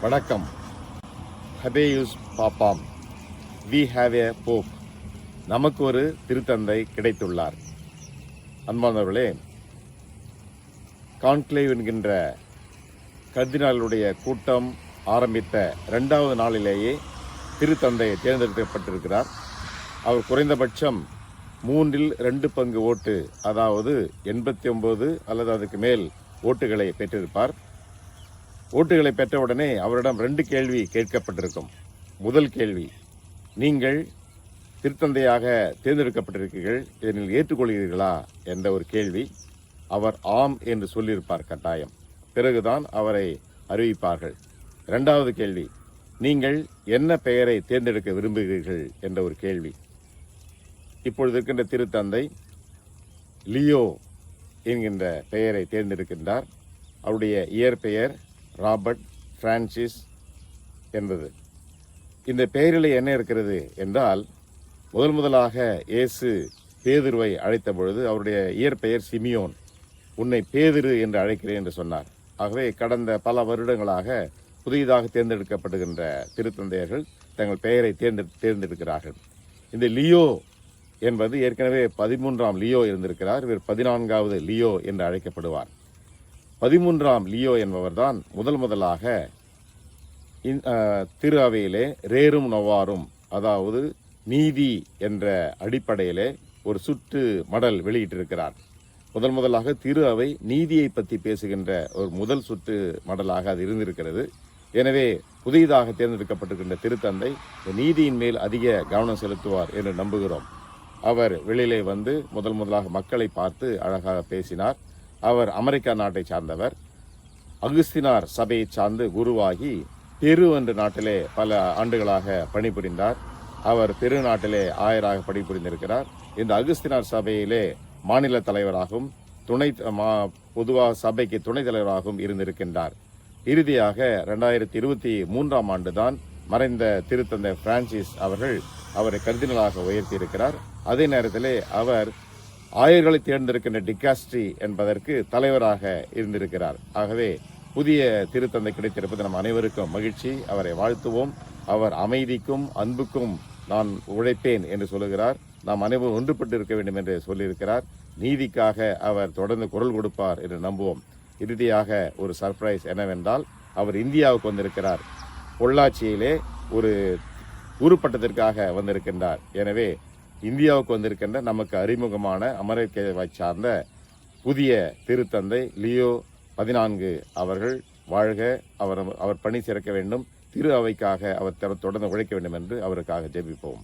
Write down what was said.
வணக்கம். ஹபேயூஸ் பாப்பாம். வி ஹாவ் ஏ போப் நமக்கு ஒரு திருத்தந்தை கிடைத்துள்ளார். அன்பானவர்களே கான்க்ளேவ் என்கின்ற கர்தினாலுடைய கூட்டம் ஆரம்பித்த ரெண்டாவது நாளிலேயே திருத்தந்தை தேர்ந்தெடுக்கப்பட்டிருக்கிறார். அவர் குறைந்தபட்சம் மூன்றில் ரெண்டு பங்கு ஓட்டு அதாவது எண்பத்தி ஒன்பது அல்லது அதுக்கு மேல் ஓட்டுகளை பெற்றிருப்பார். ஓட்டுகளை பெற்றவுடனே அவரிடம் ரெண்டு கேள்வி கேட்கப்பட்டிருக்கும். முதல் கேள்வி நீங்கள் திருத்தந்தையாக தேர்ந்தெடுக்கப்பட்டிருக்கீர்கள் இதனில் ஏற்றுக்கொள்கிறீர்களா? என்ற ஒரு கேள்வி. அவர் ஆம் என்று சொல்லியிருப்பார் கட்டாயம். பிறகுதான் அவரை அறிவிப்பார்கள். இரண்டாவது கேள்வி நீங்கள் என்ன பெயரை தேர்ந்தெடுக்க விரும்புகிறீர்கள்? என்ற ஒரு கேள்வி. இப்பொழுது இருக்கின்ற திருத்தந்தை லியோ என்கின்ற பெயரை தேர்ந்தெடுக்கின்றார். அவருடைய இயற்பெயர் ராபர்ட் பிரான்சிஸ் என்பது. இந்த பெயரில் என்ன இருக்கிறது என்றால் முதல் முதலாக இயேசு பேதுருவை அழைத்த பொழுது அவருடைய இயற்பெயர் சிமியோன் உன்னை பேதிரு என்று அழைக்கிறேன் என்று சொன்னார். ஆகவே கடந்த பல வருடங்களாக புதிதாக தேர்ந்தெடுக்கப்படுகின்ற திருத்தந்தையர்கள் தங்கள் பெயரை தேர்ந்தெடு தேர்ந்தெடுக்கிறார்கள். இந்த லியோ என்பது ஏற்கனவே பதிமூன்றாம் லியோ இருந்திருக்கிறார் இவர் பதினான்காவது லியோ என்று அழைக்கப்படுவார். பதிமூன்றாம் லியோ என்பவர்தான் முதல் முதலாக திரு அவையிலே ரேரும் நொவாரும் அதாவது நீதி என்ற அடிப்படையிலே ஒரு சுற்று மடல் வெளியிட்டிருக்கிறார். முதல் முதலாக திரு அவை நீதியை பற்றி பேசுகின்ற ஒரு முதல் சுற்று மடலாக அது இருந்திருக்கிறது. எனவே புதிதாக தேர்ந்தெடுக்கப்பட்டிருக்கின்ற திருத்தந்தை இந்த நீதியின் மேல் அதிக கவனம் செலுத்துவார் என்று நம்புகிறோம். அவர் வெளியிலே வந்து முதல் முதலாக மக்களை பார்த்து அழகாக பேசினார். அவர் அமெரிக்கா நாட்டை சார்ந்தவர். அகுஸ்தினார் சபையை சார்ந்து குருவாகி பெரு என்ற நாட்டிலே பல ஆண்டுகளாக பணிபுரிந்தார். அவர் பெரு நாட்டிலே ஆயராக பணிபுரிந்திருக்கிறார். இந்த அகுஸ்தினார் சபையிலே மாநில தலைவராகவும் துணை மா- பொதுவாக சபைக்கு துணைத் தலைவராகவும் இருந்திருக்கின்றார். இறுதியாக ரெண்டாயிரத்தி இருபத்தி மூன்றாம் ஆண்டுதான் மறைந்த திருத்தந்தை பிரான்சிஸ் அவர்கள் அவரை கர்தினலாக உயர்த்தியிருக்கிறார். அதே நேரத்திலே அவர் ஆயர்களை தேர்ந்தெடுக்கின்ற டிகாஸ்ட்ரி என்பதற்கு தலைவராக இருந்திருக்கிறார். ஆகவே புதிய திருத்தந்தை கிடைத்திருப்பது நம் அனைவருக்கும் மகிழ்ச்சி. அவரை வாழ்த்துவோம். அவர் அமைதிக்கும் அன்புக்கும் நான் உழைப்பேன் என்று சொல்லுகிறார். நாம் அனைவரும் ஒன்றுபட்டு இருக்க வேண்டும் என்று சொல்லியிருக்கிறார். நீதிக்காக அவர் தொடர்ந்து குரல் கொடுப்பார் என்று நம்புவோம். இறுதியாக ஒரு சர்ப்ரைஸ் என்னவென்றால் அவர் இந்தியாவுக்கு வந்திருக்கிறார். பொள்ளாச்சியிலே ஒரு உருப்பட்டத்திற்காக வந்திருக்கின்றார். எனவே இந்தியாவுக்கு வந்திருக்கின்ற நமக்கு அறிமுகமான அமெரிக்காவை சார்ந்த புதிய திருத்தந்தை லியோ பதினான்கு அவர்கள் வாழ்க அவர் அவர் பணி சிறக்க வேண்டும். திரு அவைக்காக அவர் தொடர்ந்து உழைக்க வேண்டும் என்று அவருக்காக ஜெபிப்போம்.